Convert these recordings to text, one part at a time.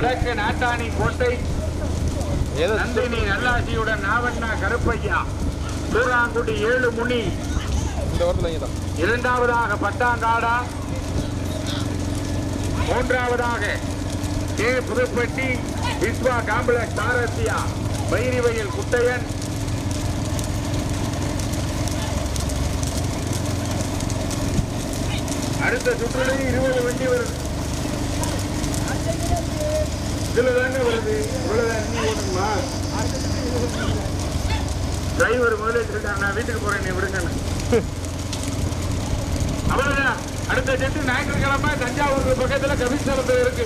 வடக்கு நாட்டாணி கோட்டை. நந்தினி நல்லாசியுடன் நாவண்ணா கருப்பையா. சூராங்குடி ஏழு முனி. இரண்டாவதாக பட்டாங்காடா மூன்றாவதாக கே புதுப்பட்டி விஸ்வா காம்ப்ளெக்ஸ் சாரத்தியா பைரிவயல் குட்டையன். அடுத்த சுற்றுலையும் இருபது வண்டி வருது. இதில் தாங்க வருது. இவ்வளோ அண்ணி ஓட்டணுமா? டிரைவர் முதல்ல வச்சிருக்காங்க நான் வீட்டுக்கு போகிறேன் நீ விடுங்கன்னு அவ்வளோதான் அடுத்த செட்டு ஞாயிற்றுக்கிழமை தஞ்சாவூர் பக்கத்துல கவிஸ்தலத்தில் இருக்கு.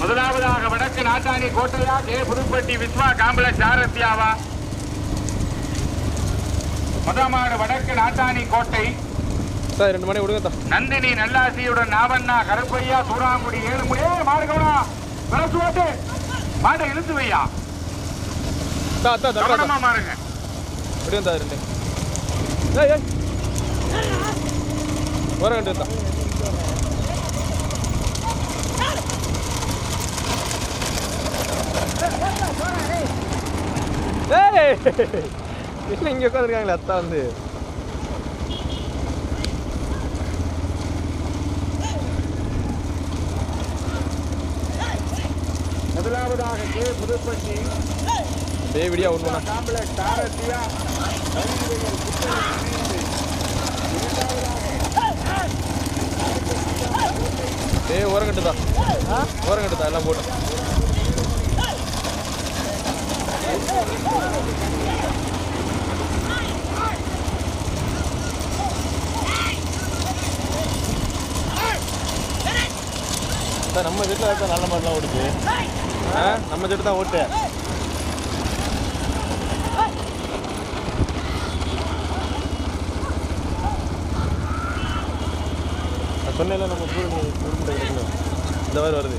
முதலாவதாக வடக்கு நாட்டாணி கோட்டையா கே. புதுப்பட்டி விஸ்வா காம்பளஸ் சாரத்தியாவா முதமாடு வடக்கு நாட்டாணி கோட்டை. சார் ரெண்டு மணி விடுங்க தான் நந்தினி நல்லாசியுடன் நாவண்ணா கருப்பையா சூறாங்குடி ஏழு முடி கவனா விளக்கு ஓட்டு. மாட்டை இழுத்து வையா. கவனமா மாறுங்க. விடுங்க தா ரெண்டு. ஏய் ஏய். வர தான் ஏய். இல்லை இங்கே உட்காந்துருக்காங்களே அத்தா வந்து. முதலாவதாக கே புதுப்பட்டி. டேவிடியா ஒன்று ஒன்றா காம்பளஸ் சாரத்தியா பைரிவயல் குட்டையன் இணைந்து ஏய் ஓரங்கட்டு தான் ஓரங்கட்டு தான் எல்லாம் போட்டோம் சார் நம்ம செட்டில் இருக்க நல்ல மாடலாம் ஓடுது. நம்ம செட்டு தான் ஓட்டு. நான் சொன்னேன்ல நம்ம பூரணி இந்த மாதிரி வருது.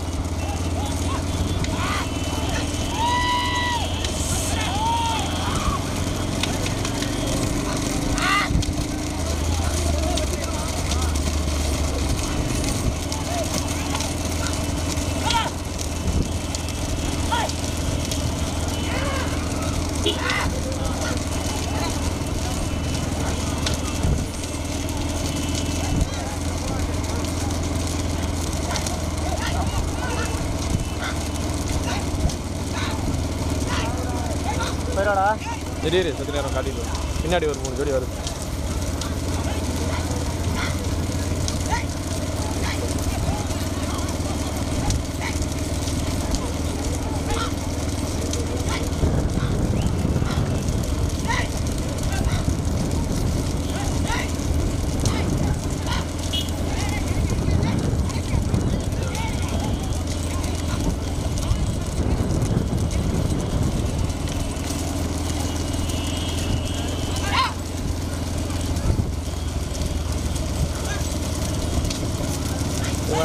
திடீர் சத்து நேரம் காட்டிட்டு பின்னாடி ஒரு மூணு ஜோடி வருது.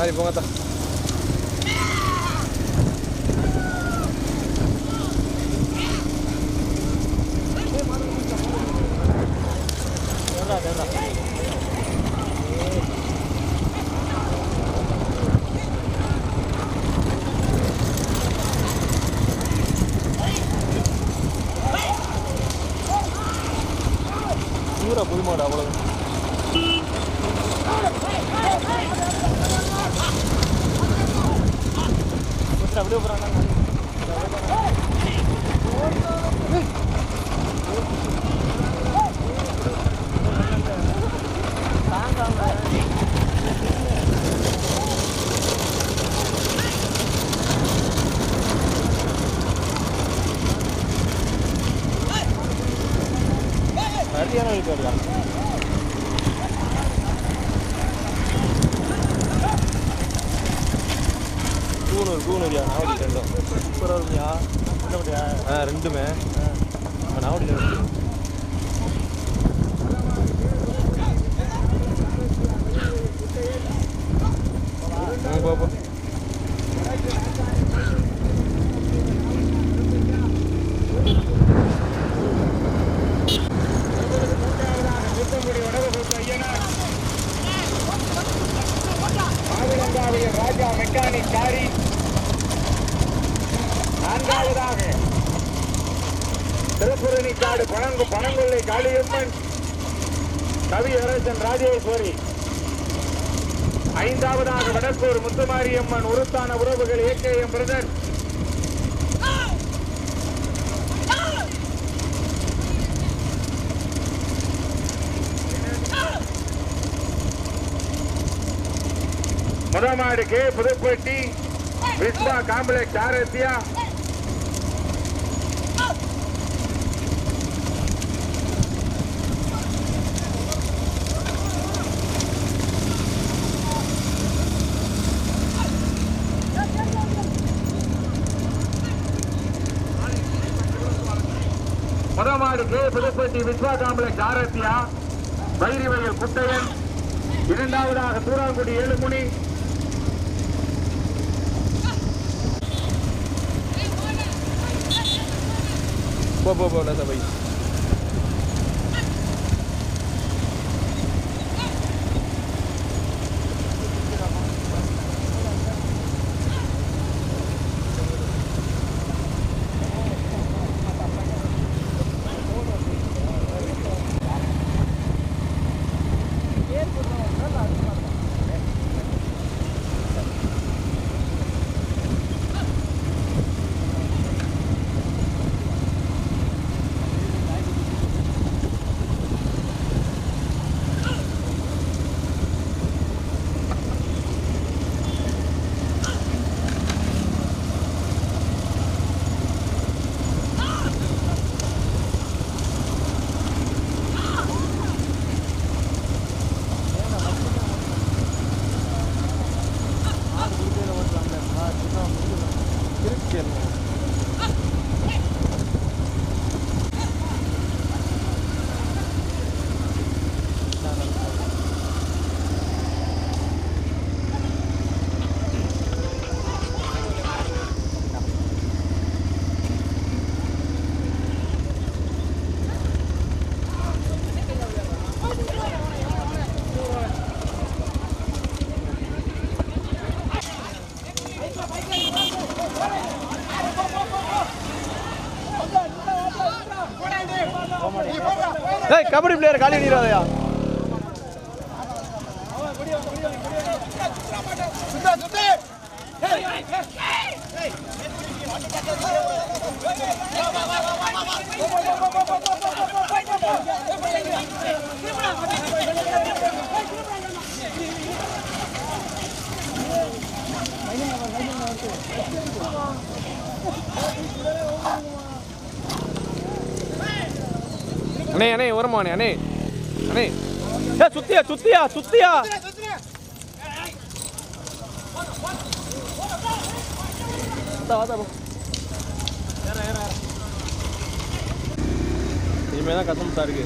இந்த மாதிரி போங்க доброго нам. கூணூர் கூணூரியா நாவடி ரெண்டும் சூப்பராக இருக்கும்யா. என்ன பண்ணியா? ஆ ரெண்டுமே. நம்ம நாவடியில் இருக்கு ராஜா மெக்கானிக் காரி வீரர்களாக திருப்புரணி காடு பணங்கு பணங்கொள்ளை காளியம்மன் கவியரசன் ராஜேஸ்வரி ஐந்தாவதாக வடக்கூர் முத்துமாரியம்மன் உருத்தான உறவுகள் ஏகே எம் பிரதர். முதமாடு கே புதுப்பட்டி விஸ்வா காம்ப்ளெக்ஸ் ஆரத்தியா கே புதுப்பட்டி விஸ்வா காம்ப்ளெக்ஸ் ஆரத்தியா வைரிவயல் குட்டையன் இரண்டாவதாக தூராங்குடி ஏழுமணி போ போ போ லேசா போய் ஏய் கபடி பிளேயர் காலி அடிக்கிறாதயா அண்ணே அண்ணே ஓரமா அண்ணே அண்ணே. அண்ணே. ஏ சுத்தியா சுத்தியா சுத்தியா. இனிமேல் தான் கஷ்டமா இருக்கு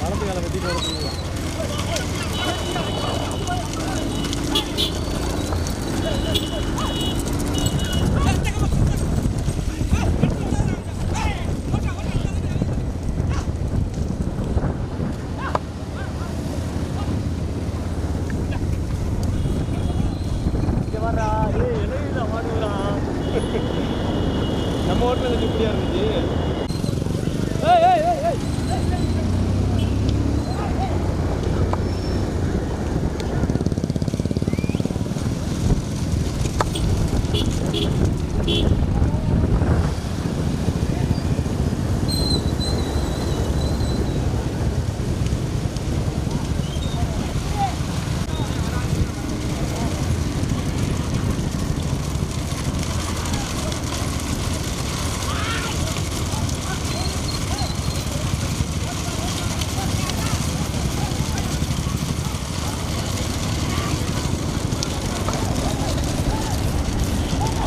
வளர்த்து காலை வெட்டிட்டு வரதுங்களா நம்ம ஹோட்டல் இருந்துச்சு இப்படியா இருந்துச்சு ஏய் ஏய் ஏய் ஏய்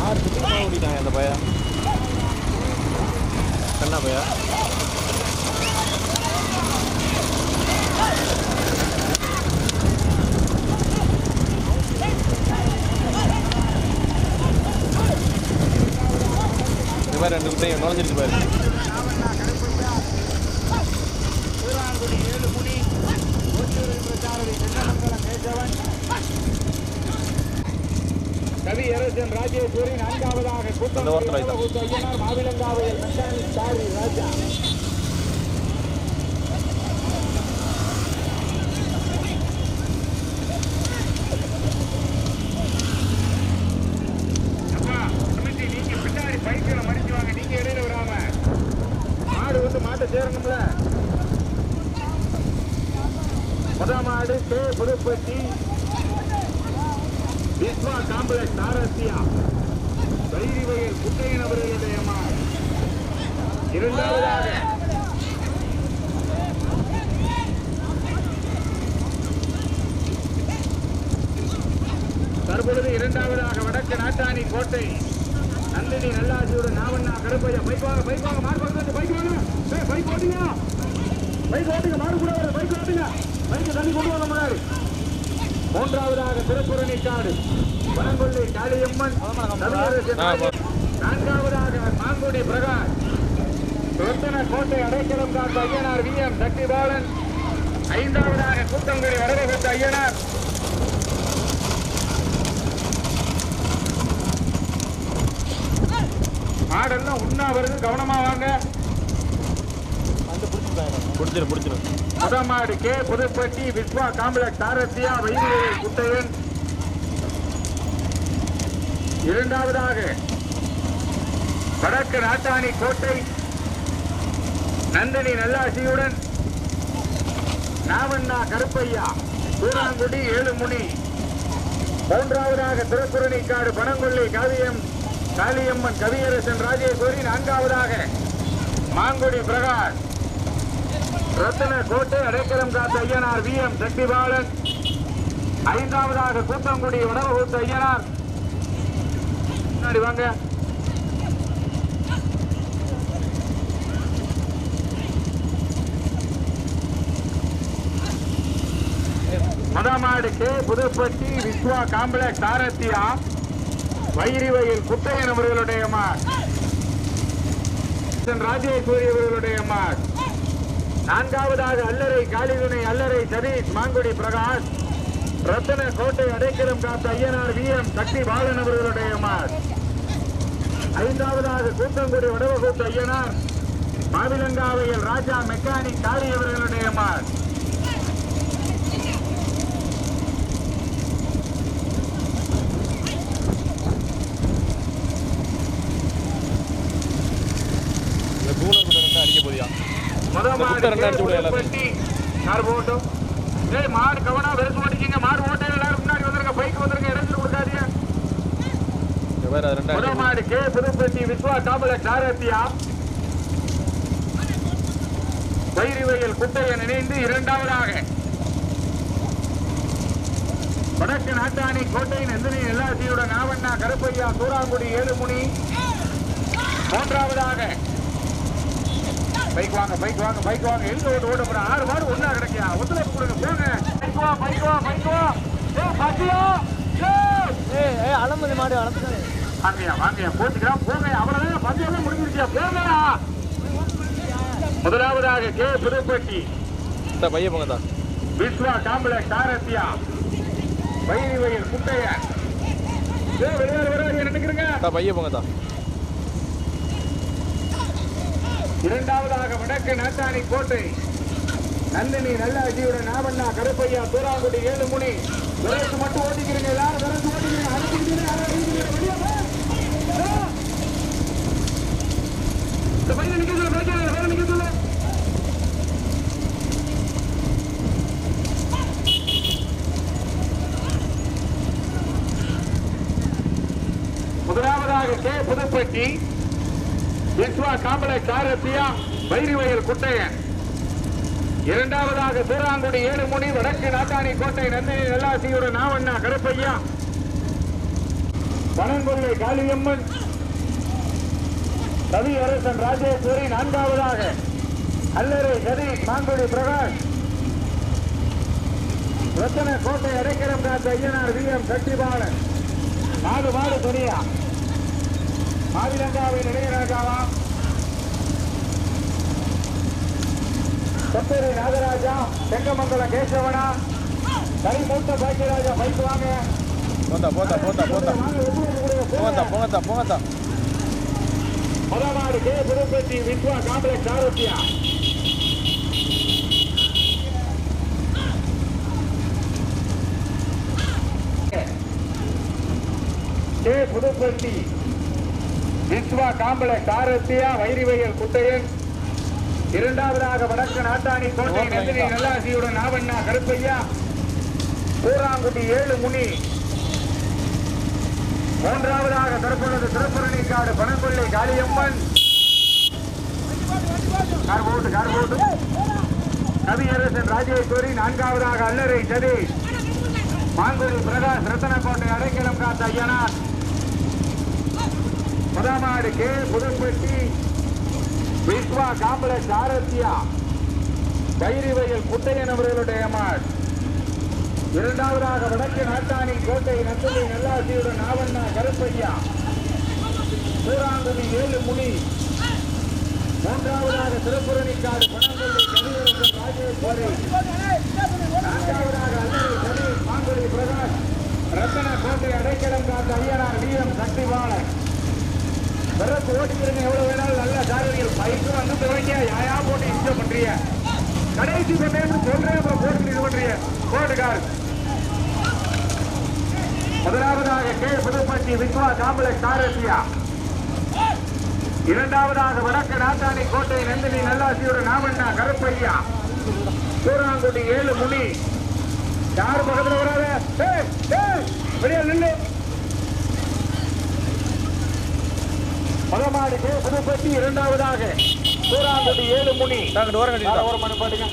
ஆறு சுத்தமாக ஓடிட்டாங்க அந்த பையன் கண்ணா பையா இந்த நுழைஞ்சிருச்சு பாரு கவி அரசன் ராஜேஸ்வரி நான்காவதாக. கூட்டம் மாவிலங்காவையில் ராஜா அப்பா, கமிட்டி, நீங்க பின்னாடி பைக்கில மடிச்சு வாங்க நீங்க இடையில வராம மாடு வந்து மாட்டை சேரணும்ல முதல் மாடு கே புதுப்பட்டி விஸ்வா காம்ப்ளெக்ஸ் ஆரசியா வைரி வயல் குட்டையன் அவர்களுடைய மாடு இரண்டாவதாக தற்பொழுது இரண்டாவதாக வடக்கு நாட்டாணி கோட்டை. நந்தினி நல்லாசியுடன் நாவண்ணா கருப்பையா பைக் வாங்க பைக் வாங்க. மாடு பக்கத்து பைக் வாங்க பைக் ஓட்டுங்க. பைக் ஓட்டுங்க கூட வருது பைக் ஓட்டுங்க. பைக் தண்ணி கொண்டு வாங்க முன்னாடி. மூன்றாவதாக திருப்புரணி காடு. வனங்கொள்ளை காளியம்மன். நான்காவதாக மாங்குடி பிரகாஷ். ரத்தன கோட்டை அடைக்கலம் காத்த ஐயனார் வி எம் சக்திபாலன். ஐந்தாவதாக கூட்டங்குடி வரவகுத்த ஐயனார். மாடெல்லாம் உண்ணா வருது கவனமா வாங்க. பிடிச்சிரு பிடிச்சிரு. முதமாடு கே புதுப்பட்டி விஸ்வா காம்ப்ளெக்ஸ் சாரத்தியா வைத்திய குட்டையன். இரண்டாவதாக வடக்கு நாட்டாணி கோட்டை நந்தினி நல்லாசியுடன் நாவண்ணா கருப்பையா சூராங்குடி ஏழுமுனி. மூன்றாவதாக திருக்குறணிக்காடு பனங்கொள்ளி காவியம் காளியம்மன் கவியரசன் ராஜேஸ்வரி. நான்காவதாக மாங்குடி பிரகாஷ். ரத்தன கோட்டை அடைக்கலம் காத்த ஐயனார் வி எம் சக்திபாலன். ஐந்தாவதாக கூத்தங்குடி உணவகுத்த ஐயனார். முன்னாடி வாங்க. மதமாடுக்கு புதுப்பட்டி விஸ்வா காம்ப்ளெக்ஸ் ஆரத்தியா வைரிவயல் குட்டையன் அவர்களுடைய மார். ராஜேஸ்வரி அவர்களுடைய மார். நான்காவதாக அல்லறை காளிதுணை அல்லறை சதீஷ் மாங்குடி பிரகாஷ். ரத்தன கோட்டை அடைக்கலம் காத்த ஐயனார் வி எம் சக்தி பாலன் அவர்களுடைய மார். ஐந்தாவதாக கூத்தங்குடி வடவகுத்த ஐயனார். மாவிலங்காவையில் ராஜா மெக்கானிக் காளி அவர்களுடைய மார் இந்த கூலர் கூட ரெண்டு அடிக்க போதியா ரெண்டு அடிச்சு ஏய் மாடு கவனம் வெறுத்து ஓட்டிக்கிங்க. மாடு ஓட்டே எல்லாரும் முன்னாடி வந்துருங்க பைக் வந்துருங்க இடைஞ்சல் கொடுக்காதீங்க. வேற ரெண்டு அடிக்க மாடு கே புதுப்பட்டி விஸ்வா காம்பளக்ஸ் ஆரத்தியா. வைரிவயல் குட்டையன் இணைந்து இரண்டாவதாக. வடக்கு நாட்டாணி கோட்டை நந்தினி எல்லாசியுடன் நாவண்ணா கருப்பையா சூறாங்குடி ஏழுமுனி. மூன்றாவதாக. பைக் வாங்க பைக் வாங்க பைக் வாங்க. எங்க ஓட்டு ஓட போற? ஆறு மாடு ஒண்ணா கிடைக்கியா ஒத்துழைப்பு கொடுங்க போங்க. பைக் வா பைக் வா பைக் வா. ஏ பாத்தியா? ஏய் ஏய் அலமதி மாடு அலமதி வாங்கயா வாங்கயா போச்சுக்கலாம் போங்க. அவ்வளவுதான் பந்தயம் முடிஞ்சிருச்சியா? போங்கயா முதலாவதாக கே. புதுப்பட்டி. இந்த பைய போங்க தான் விஸ்வா காம்பளக்ஸ் ஆரத்தியா. வைரி வயல் குட்டைய. ஏ வெளியார் வராது நினைக்கிறேங்க? பைய போங்க தான் இரண்டாவதாக வடக்கு நாட்டாணி கோட்டை. நந்தினி நல்லாசியுடன் நாவண்ணா கருப்பையா தூராங்குடி ஏழு மணி மட்டும் ஓட்டிக்கிறீங்க எல்லாரும் விரைச்சு ஓட்டிக்கிறீங்க அடிச்சுக்கிறீங்க யாரும் அடிச்சுக்கிறீங்க வெளியே போ. போ. இந்த பையனை நிக்க சொல்லு பிரச்சனை இல்லை பையனை நிக்க சொல்லு முதலாவதாக கே புதுப்பட்டி விஸ்வா காம்பளக்ஸ் வைரிவயல் குட்டையன் இரண்டாவதாக சூராங்குடி ஏழுமுனி வடக்கு நாட்டாணி கோட்டை நந்தினி நல்லாசியோட நாவண்ணா கருப்பையா. பனங்கொள்ளை காளியம்மன். கவி அரசன் ராஜேஸ்வரி நான்காவதாக. அல்லறை சதீஷ் மாங்குடி பிரகாஷ். ரத்தன கோட்டை அடைக்கலம் காத்த ஐயனார் வி. எம். சக்திபாலன். நாலு மாடு துணியா. மாவிலங்காவின் இளையராஜாவா. கொத்தேரி நாகராஜா செங்கமங்கலம் கேசவனா கை மூட்ட பாக்கியராஜா பைக் வாங்க. போத்தா போத்தா போத்தா போத்தா. போங்க. போங்கத்தா போங்கத்தா முதலாடு கே. புதுப்பட்டி விஸ்வா காம்ப்ளெக்ஸ் ஆரோக்கியா கே. புதுப்பட்டி விஸ்வா காம்ப்ளெக்ஸ் ஆரோக்கியா வைரிவையல் குட்டையன். இரண்டாவதாக வடக்கு நாட்டாணி கோட்டை நந்தினி நல்லாசியுடன் ஆவண்ணா கருப்பையா பூராங்குடி ஏழு முனி மூன்றாவதாக தற்பொழுது திருப்பரணிக்காடு பணங்கொள்ளை காளியம்மன். கார் போட்டு கார் போட்டு கவியரசன் ராஜேஸ்வரி நான்காவதாக அல்லரை சதீஷ். மாங்குடி பிரகாஷ் ரத்தனக்கோட்டை அடைக்கலம் காத்த ஐயனார். முதமாடு கே புதுப்பட்டி. விஸ்வா காம்ப்ளெக்ஸ் ஆரத்தியா. கைரிவயல் குட்டையன் அவர்களுடைய மாட் இரண்டாவதாக வடக்கு நாட்டானி கோட்டை நத்தலி நல்லாசியுடன் ஆவண்ணா கருப்பையா. சூராங்குடி ஏழு முனி. மூன்றாவதாக திருப்புரணிக்காடு பணங்கொள்ளை கவியரசன் ராஜேஸ்வரி. நான்காவதாக அல்லரி சதீஷ் மாங்குடி பிரகாஷ். ரத்தன கோட்டை அடைக்கலம் காத்த ஐயனார் வீரம் சக்திவாளன் பிறகு ஓட்டிக்கிறீங்க எவ்வளவு வேணாலும் நல்ல பைக்கு வந்து துவங்க யாயா போட்டு இன்ஜோ பண்றிய கடைசி பண்ணேன்னு சொல்றேன் அப்புறம் போட்டு இது பண்றீங்க. போட்டு கார். முதலாவதாக கே. புதுப்பட்டி விஸ்வா காம்பளெக்ஸ் ஆரசியா இரண்டாவதாக வடக்கு நாட்டாணி கோட்டை நந்தினி நல்லாசியுடன் நாமண்ணா கருப்பையா. சூராங்குடி ஏழு முனி யார் பக்கத்துல வராத? ஏய், ஏய், வெளியே நில்லு. மகமாடு கே புதுப்பட்டி இரண்டாவதாக சூராங்குடி ஏழு முனி நாங்கள் ஓரம் கட்டிட்டோம் ஒரு மணி பாட்டுங்க